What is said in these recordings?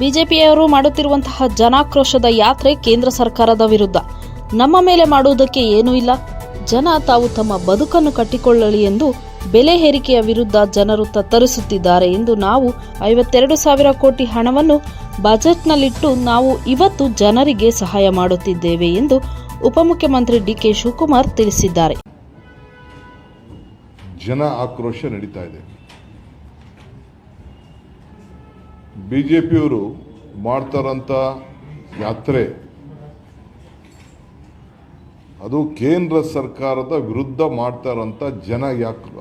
ಬಿಜೆಪಿಯವರು ಮಾಡುತ್ತಿರುವಂತಹ ಜನಾಕ್ರೋಶದ ಯಾತ್ರೆ ಕೇಂದ್ರ ಸರ್ಕಾರದ ವಿರುದ್ಧ. ನಮ್ಮ ಮೇಲೆ ಮಾಡುವುದಕ್ಕೆ ಏನೂ ಇಲ್ಲ. ಜನ ತಾವು ತಮ್ಮ ಬದುಕನ್ನು ಕಟ್ಟಿಕೊಳ್ಳಲಿ ಎಂದು ಬೆಲೆ ಏರಿಕೆಯ ವಿರುದ್ಧ ಜನರು ತತ್ತರಿಸುತ್ತಿದ್ದಾರೆ ಎಂದು ನಾವು ಐವತ್ತೆರಡು ಸಾವಿರ ಕೋಟಿ ಹಣವನ್ನು ಬಜೆಟ್ನಲ್ಲಿಟ್ಟು ನಾವು ಇವತ್ತು ಜನರಿಗೆ ಸಹಾಯ ಮಾಡುತ್ತಿದ್ದೇವೆ ಎಂದು ಉಪಮುಖ್ಯಮಂತ್ರಿ ಡಿಕೆ ಶಿವಕುಮಾರ್ ತಿಳಿಸಿದ್ದಾರೆ. ಜನ ಆಕ್ರೋಶ ನಡೀತಾ ಇದೆ. ಬಿ ಜೆ ಪಿಯವರು ಮಾಡ್ತಾರಂಥ ಯಾತ್ರೆ, ಅದು ಕೇಂದ್ರ ಸರ್ಕಾರದ ವಿರುದ್ಧ ಮಾಡ್ತಾರಂಥ ಜನ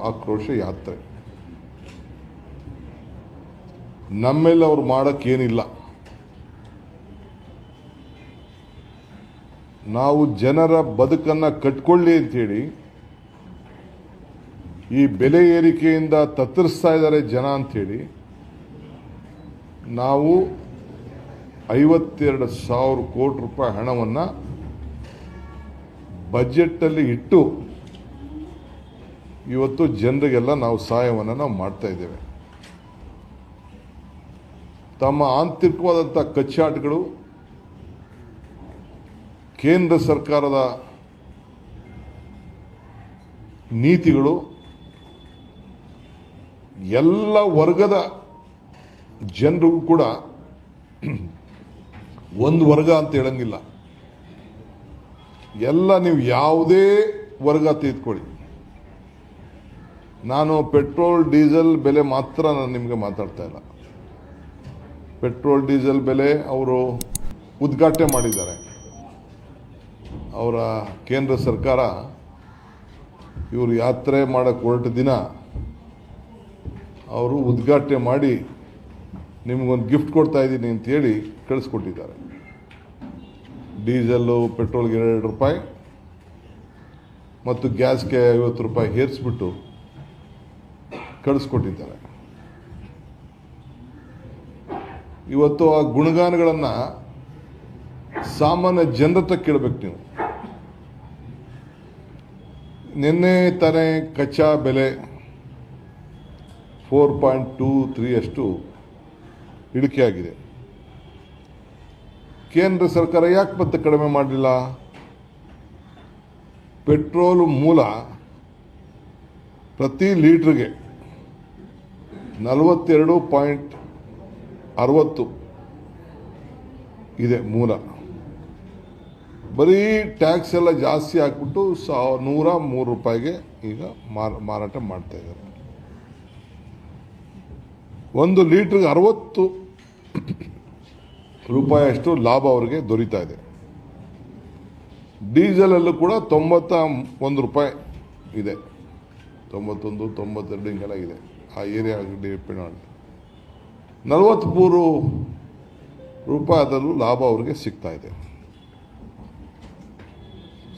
ಆಕ್ರೋಶ ಯಾತ್ರೆ. ನಮ್ಮೇಲೆ ಅವ್ರು ಮಾಡೋಕ್ಕೇನಿಲ್ಲ. ನಾವು ಜನರ ಬದುಕನ್ನು ಕಟ್ಕೊಳ್ಳಿ ಅಂತೇಳಿ ಈ ಬೆಲೆ ಏರಿಕೆಯಿಂದ ತತ್ತರಿಸ್ತಾ ಇದ್ದಾರೆ ಜನ ಅಂಥೇಳಿ ನಾವು ಐವತ್ತೆರಡು ಸಾವಿರ ಕೋಟಿ ರೂಪಾಯಿ ಹಣವನ್ನು ಬಜೆಟ್ಟಲ್ಲಿ ಇಟ್ಟು ಇವತ್ತು ಜನರಿಗೆಲ್ಲ ನಾವು ಸಹಾಯವನ್ನು ನಾವು ಮಾಡ್ತಾ ಇದ್ದೇವೆ. ತಮ್ಮ ಆಂತರಿಕವಾದಂಥ ಕಚ್ಚಾಟಗಳು ಕೇಂದ್ರ ಸರ್ಕಾರದ ನೀತಿಗಳು ಎಲ್ಲ ವರ್ಗದ ಜನರಿಗೂ ಕೂಡ ಒಂದು ವರ್ಗ ಅಂತ ಹೇಳಂಗಿಲ್ಲ. ಎಲ್ಲ ನೀವು ಯಾವುದೇ ವರ್ಗ ತೆಗೆದುಕೊಳ್ಳಿ ನಾನು ಪೆಟ್ರೋಲ್, ಡೀಸೆಲ್ ಬೆಲೆ ಮಾತ್ರ ನಾನು ನಿಮಗೆ ಮಾತಾಡ್ತಾ ಇಲ್ಲ. ಪೆಟ್ರೋಲ್, ಡೀಸೆಲ್ ಬೆಲೆ ಅವರು ಉದ್ಘಾಟನೆ ಮಾಡಿದ್ದಾರೆ. ಅವರ ಕೇಂದ್ರ ಸರ್ಕಾರ ಇವರು ಯಾತ್ರೆ ಮಾಡೋಕ್ಕೆ ಹೊರಟ ದಿನ ಅವರು ಉದ್ಘಾಟನೆ ಮಾಡಿ ನಿಮಗೊಂದು ಗಿಫ್ಟ್ ಕೊಡ್ತಾ ಇದ್ದೀನಿ ಅಂತೇಳಿ ಕಳಿಸ್ಕೊಟ್ಟಿದ್ದಾರೆ. ಡೀಸೆಲ್ಲು, ಪೆಟ್ರೋಲ್ಗೆ ಎರಡು ರೂಪಾಯಿ ಮತ್ತು ಗ್ಯಾಸ್ಗೆ ಐವತ್ತು ರೂಪಾಯಿ ಹೇರಿಸ್ಬಿಟ್ಟು ಕಳಿಸ್ಕೊಟ್ಟಿದ್ದಾರೆ. ಇವತ್ತು ಆ ಗುಣಗಾನಗಳನ್ನು ಸಾಮಾನ್ಯ ಜನರತ್ರ ಕೇಳಬೇಕು ನೀವು. ನಿನ್ನೆ ತಾನೇ ಕಚ್ಚಾ ಬೆಲೆ ಫೋರ್ ಪಾಯಿಂಟ್ ಟೂ ತ್ರೀ ಅಷ್ಟು ಇಳಿಕೆಯಾಗಿದೆ. ಕೇಂದ್ರ ಸರ್ಕಾರ ಯಾಕೆ ಮತ್ತೆ ಕಡಿಮೆ ಮಾಡಲಿಲ್ಲ? ಪೆಟ್ರೋಲ್ ಮೂಲ ಪ್ರತಿ ಲೀಟ್ರಿಗೆ ನಲವತ್ತೆರಡು ಪಾಯಿಂಟ್ ಅರವತ್ತು ಇದೆ ಮೂಲ. ಬರೀ ಟ್ಯಾಕ್ಸ್ ಎಲ್ಲ ಜಾಸ್ತಿ ಹಾಕ್ಬಿಟ್ಟು ಸಾವಿರ ನೂರ ಮೂರು ರೂಪಾಯಿಗೆ ಈಗ ಮಾರ, ಮಾರಾಟ ಮಾಡ್ತಾ ಇದ್ದಾರೆ. ಒಂದು ಲೀಟ್ರಿಗೆ ಅರವತ್ತು ರೂಪಾಯಿಯಷ್ಟು ಲಾಭ ಅವರಿಗೆ ದೊರೀತಾ ಇದೆ. ಡೀಸೆಲಲ್ಲೂ ಕೂಡ ತೊಂಬತ್ತ ಒಂದು ರೂಪಾಯಿ ಇದೆ. ತೊಂಬತ್ತೊಂದು, ತೊಂಬತ್ತೆರಡು ಹಿಂಗೆಲ್ಲ ಇದೆ. ಆ ಏರಿಯಾ ಡಿಪೆಂಡ್ ಮಾಡಿ ನಲವತ್ತ್ಮೂರು ರೂಪಾಯಿ ಅದರಲ್ಲೂ ಲಾಭ ಅವರಿಗೆ ಸಿಗ್ತಾ ಇದೆ.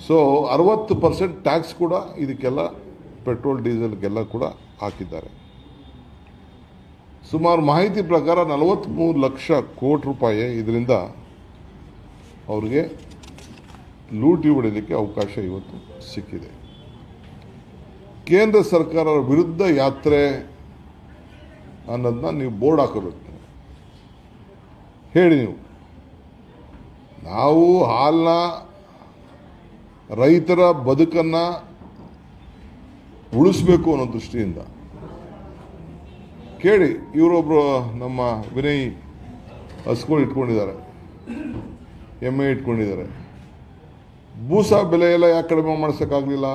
ಸೊ ಅರವತ್ತು ಪರ್ಸೆಂಟ್ ಟ್ಯಾಕ್ಸ್ ಕೂಡ ಇದಕ್ಕೆಲ್ಲ ಪೆಟ್ರೋಲ್ ಡೀಸೆಲ್ಗೆಲ್ಲ ಕೂಡ ಹಾಕಿದ್ದಾರೆ. ಸುಮಾರು ಮಾಹಿತಿ ಪ್ರಕಾರ ನಲವತ್ತ್ಮೂರು ಲಕ್ಷ ಕೋಟಿ ರೂಪಾಯಿ ಇದರಿಂದ ಅವ್ರಿಗೆ ಲೂಟಿ ಹೊಡೆಯಲಿಕ್ಕೆ ಅವಕಾಶ ಇವತ್ತು ಸಿಕ್ಕಿದೆ. ಕೇಂದ್ರ ಸರ್ಕಾರದ ವಿರುದ್ಧ ಯಾತ್ರೆ ಅನ್ನೋದನ್ನ ನೀವು ಬೋರ್ಡ್ ಹಾಕೋಬೇಕು ಹೇಳಿ ನೀವು. ನಾವು ಹಾಲನ್ನ ರೈತರ ಬದುಕನ್ನು ಉಳಿಸ್ಬೇಕು ಅನ್ನೋ ದೃಷ್ಟಿಯಿಂದ ಕೇಳಿ ಇವರೊಬ್ಬರು ನಮ್ಮ ವಿನಯ್ ಹಸ್ಗಳು ಇಟ್ಕೊಂಡಿದ್ದಾರೆ. ಎಮ್ಮೆ ಇಟ್ಕೊಂಡಿದ್ದಾರೆ. ಭೂಸ ಬೆಲೆ ಎಲ್ಲ ಯಾಕೆ ಕಡಿಮೆ ಮಾಡಿಸೋಕ್ಕಾಗಲಿಲ್ಲ?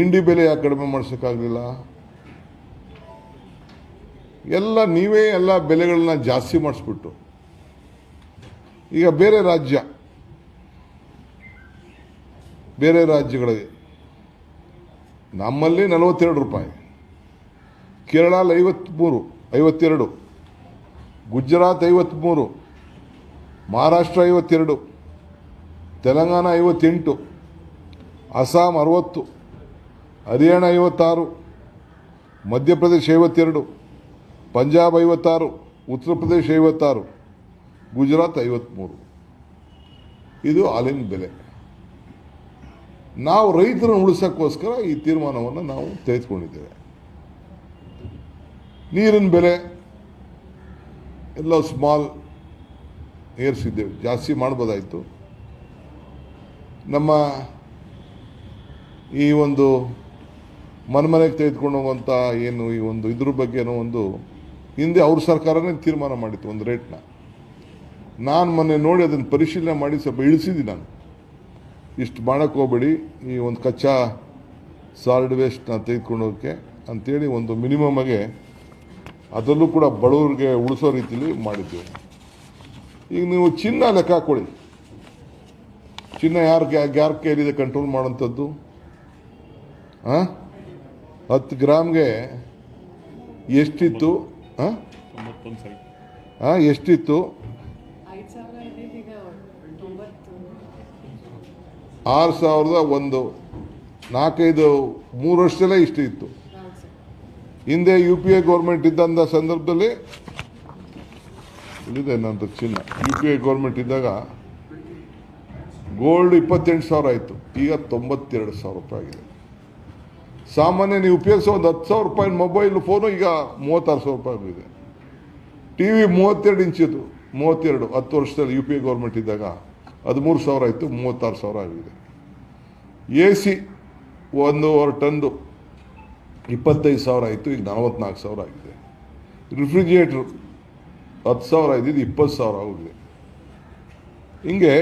ಇಂಡಿ ಬೆಲೆ ಯಾಕೆ ಕಡಿಮೆ ಮಾಡಿಸೋಕ್ಕಾಗಲಿಲ್ಲ? ಎಲ್ಲ ನೀವೇ ಎಲ್ಲ ಬೆಲೆಗಳನ್ನ ಜಾಸ್ತಿ ಮಾಡಿಸ್ಬಿಟ್ಟು. ಈಗ ಬೇರೆ ರಾಜ್ಯ, ಬೇರೆ ರಾಜ್ಯಗಳಿಗೆ ನಮ್ಮಲ್ಲಿ ನಲವತ್ತೆರಡು ರೂಪಾಯಿ. ಕೇರಳಲ್ಲಿ ಐವತ್ತ್ಮೂರು ಐವತ್ತೆರಡು. ಗುಜರಾತ್ ಐವತ್ತ್ಮೂರು ಮಹಾರಾಷ್ಟ್ರ ಐವತ್ತೆರಡು, ತೆಲಂಗಾಣ ಐವತ್ತೆಂಟು, ಅಸ್ಸಾಂ ಅರವತ್ತು, ಹರಿಯಾಣ ಐವತ್ತಾರು, ಮಧ್ಯಪ್ರದೇಶ ಐವತ್ತೆರಡು, ಪಂಜಾಬ್ ಐವತ್ತಾರು, ಉತ್ತರ ಪ್ರದೇಶ ಐವತ್ತಾರು, ಗುಜರಾತ್ ಐವತ್ತ್ಮೂರು ಇದು ಆಲಿನ ಬೆಲೆ. ನಾವು ರೈತರನ್ನು ಉಳಿಸೋಕ್ಕೋಸ್ಕರ ಈ ತೀರ್ಮಾನವನ್ನು ನಾವು ತೆಗೆದುಕೊಂಡಿದ್ದೇವೆ. ನೀರಿನ ಬೆಲೆ ಎಲ್ಲ ಸ್ಮಾಲ್ ಏರಿಸಿದ್ದೇವೆ. ಜಾಸ್ತಿ ಮಾಡ್ಬೋದಾಯಿತು. ನಮ್ಮ ಈ ಒಂದು ಮನ್ಮನೆಗೆ ತೆಗೆದುಕೊಂಡು ಹೋಗುವಂಥ ಏನು ಈ ಒಂದು ಇದ್ರ ಬಗ್ಗೆನೋ ಒಂದು ಹಿಂದೆ ಅವ್ರ ಸರ್ಕಾರನೇ ತೀರ್ಮಾನ ಮಾಡಿತ್ತು ಒಂದು ರೇಟ್ನ. ನಾನು ಮೊನ್ನೆ ನೋಡಿ ಅದನ್ನು ಪರಿಶೀಲನೆ ಮಾಡಿ ಸ್ವಲ್ಪ ಇಳಿಸಿದ್ದೀನಿ ನಾನು. ಇಷ್ಟು ಮಾಡೋಕ್ಕೆ ಹೋಗ್ಬೇಡಿ, ಈ ಒಂದು ಕಚ್ಚಾ ಸಾಲಿಡ್ ವೇಸ್ಟ್ನ ತೆಗೆದುಕೊಂಡು ಹೋಗೋಕ್ಕೆ ಅಂತೇಳಿ ಒಂದು ಮಿನಿಮಮ್ಗೆ ಅದರಲ್ಲೂ ಕೂಡ ಬಡವರಿಗೆ ಉಳಿಸೋ ರೀತಿಯಲ್ಲಿ ಮಾಡಿದ್ದೇವೆ. ಈಗ ನೀವು ಚಿನ್ನ ಲೆಕ್ಕ ಹಾಕೊಳ್ಳಿ. ಚಿನ್ನ ಯಾರು ಯಾರ ಕೈಲಿದೆ ಕಂಟ್ರೋಲ್ ಮಾಡೋಂಥದ್ದು ಹಾಂ ಹತ್ತು ಗ್ರಾಮ್ಗೆ ಎಷ್ಟಿತ್ತು? ಹಾಂ ಹಾಂ ಎಷ್ಟಿತ್ತು? ಆರು ಸಾವಿರದ ಒಂದು. ನಾಲ್ಕೈದು, ಮೂರು ವರ್ಷದಲ್ಲೇ ಇಷ್ಟು ಇತ್ತು ಹಿಂದೆ ಯು ಪಿ ಎ ಗೌರ್ಮೆಂಟ್ ಇದ್ದಂಥ ಸಂದರ್ಭದಲ್ಲಿ ಇಲ್ಲಿದೆ ನಂದು ಚಿನ್ನ. ಯು ಪಿ ಎ ಗೌರ್ಮೆಂಟ್ ಇದ್ದಾಗ ಗೋಲ್ಡ್ ಇಪ್ಪತ್ತೆಂಟು ಸಾವಿರ ಆಯಿತು. ಈಗ ತೊಂಬತ್ತೆರಡು ಸಾವಿರ ರೂಪಾಯಿ ಆಗಿದೆ. ಸಾಮಾನ್ಯ ನೀವು ಉಪಯೋಗಿಸೋ ಒಂದು ಹತ್ತು ಸಾವಿರ ರೂಪಾಯಿ ಮೊಬೈಲ್ ಫೋನು ಈಗ ಮೂವತ್ತಾರು ಸಾವಿರ ರೂಪಾಯಿ ಆಗಿದೆ. ಟಿ ವಿ ಮೂವತ್ತೆರಡು ಇಂಚಿದು ಮೂವತ್ತೆರಡು, ಹತ್ತು ವರ್ಷದಲ್ಲಿ ಯು ಪಿ ಎ ಗೌರ್ಮೆಂಟ್ ಇದ್ದಾಗ ಹದಿಮೂರು ಸಾವಿರ ಆಯಿತು, ಮೂವತ್ತಾರು ಸಾವಿರ ಆಗಿದೆ. ಎ ಸಿ ಒಂದೂವರೆ ಟನ್ದು ಇಪ್ಪತ್ತೈದು ಸಾವಿರ ಆಯಿತು, ಈಗ ನಲವತ್ನಾಲ್ಕು ಸಾವಿರ ಆಗಿದೆ. ರಿಫ್ರಿಜಿರೇಟ್ರು ಹತ್ತು ಸಾವಿರ ಇದ್ದಿದ್ದು ಇಪ್ಪತ್ತು ಸಾವಿರ ಆಗಿದೆ. ಹಿಂಗೆ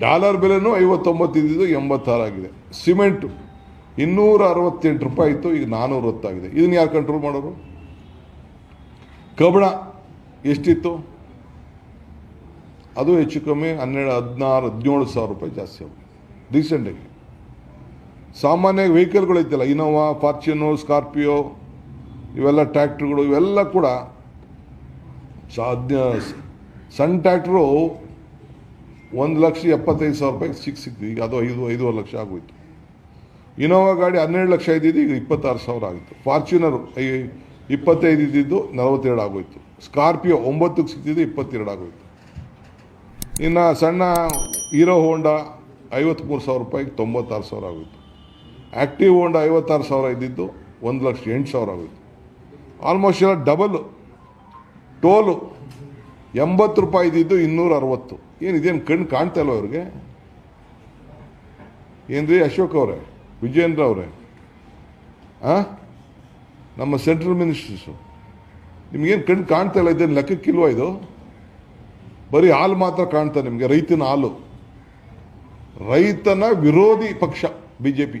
ಡಾಲರ್ ಬೆಲೆನೂ ಐವತ್ತೊಂಬತ್ತು, ಇದ್ದಿದ್ದು ಎಂಬತ್ತಾರು ಆಗಿದೆ. ಸಿಮೆಂಟು ಇನ್ನೂರ ಅರವತ್ತೆಂಟು ರೂಪಾಯಿ ಇತ್ತು ಈಗ ನಾನ್ನೂರ ಹೊತ್ತಾಗಿದೆ ಇದನ್ನು ಯಾರು ಕಂಟ್ರೋಲ್ ಮಾಡೋರು? ಕಬ್ಬಣ ಎಷ್ಟಿತ್ತು? ಅದು ಹೆಚ್ಚು ಕಮ್ಮಿ ಹನ್ನೆರಡು, ಹದಿನಾರು, ಹದಿನೇಳು ಸಾವಿರ ರೂಪಾಯಿ ಜಾಸ್ತಿ ಆಗಿದೆ. ರೀಸೆಂಟಾಗಿ ಸಾಮಾನ್ಯ ವೆಹಿಕಲ್ಗಳು ಐತಲ್ಲ ಇನೋವಾ ಫಾರ್ಚುನು ಸ್ಕಾರ್ಪಿಯೋ ಇವೆಲ್ಲ ಟ್ರ್ಯಾಕ್ಟ್ರುಗಳು, ಇವೆಲ್ಲ ಕೂಡ ಸಾಧ್ಯ ಸಣ್ಣ ಟ್ರ್ಯಾಕ್ಟ್ರು ಒಂದು ಲಕ್ಷ ಎಪ್ಪತ್ತೈದು ಸಾವಿರ ರೂಪಾಯಿಗೆ ಸಿಕ್ ಸಿಕ್ತು ಈಗ ಅದು ಐದು, ಐದೂವರೆ ಲಕ್ಷ ಆಗೋಯ್ತು. ಇನೋವಾ ಗಾಡಿ ಹನ್ನೆರಡು ಲಕ್ಷ ಇದ್ದಿದ್ದು, ಈಗ ಇಪ್ಪತ್ತಾರು ಸಾವಿರ ಆಗಿತ್ತು. ಫಾರ್ಚುನರು ಐ, ಇಪ್ಪತ್ತೈದು ಇದ್ದಿದ್ದು ನಲವತ್ತೆರಡು ಆಗೋಯ್ತು. ಸ್ಕಾರ್ಪಿಯೋ ಒಂಬತ್ತಕ್ಕೆ ಸಿಕ್ತಿದ್ದು ಇಪ್ಪತ್ತೆರಡು ಆಗೋಯ್ತು. ಇನ್ನು ಸಣ್ಣ ಹೀರೋ ಹೋಂಡಾ ಐವತ್ತ್ಮೂರು ಸಾವಿರ ರೂಪಾಯಿಗೆ ತೊಂಬತ್ತಾರು ಸಾವಿರ ಆಗೋಯ್ತು. ಆ್ಯಕ್ಟಿವ್ ಓಂಡ್ ಐವತ್ತಾರು ಸಾವಿರ ಇದ್ದಿದ್ದು ಒಂದು ಲಕ್ಷ ಎಂಟು ಸಾವಿರ ಆಗೋಯ್ತು. ಆಲ್ಮೋಸ್ಟ್ ಎಲ್ಲ ಡಬಲ್ ಟೋಲು ಎಂಬತ್ತು ರೂಪಾಯಿ ಇದ್ದಿದ್ದು ಇನ್ನೂರ ಅರವತ್ತು. ಏನು ಇದೇನು ಕಣ್ಣು ಕಾಣ್ತಾ ಇಲ್ಲ ಅವ್ರಿಗೆ ರೀ ಅಶೋಕ್ ಅವರೇ ವಿಜಯೇಂದ್ರ ಅವರೇ? ಹಾಂ ನಮ್ಮ ಸೆಂಟ್ರಲ್ ಮಿನಿಸ್ಟರ್ಸು ನಿಮಗೇನು ಕಣ್ಣು ಕಾಣ್ತಾ ಇಲ್ಲ, ಇದೇನು ಲೆಕ್ಕಕ್ಕಿಲ್ವ ಇದು? ಬರೀ ಹಾಲು ಮಾತ್ರ ಕಾಣ್ತಾ ನಿಮಗೆ, ರೈತನ ಹಾಲು. ರೈತನ ವಿರೋಧಿ ಪಕ್ಷ ಬಿ ಜೆ ಪಿ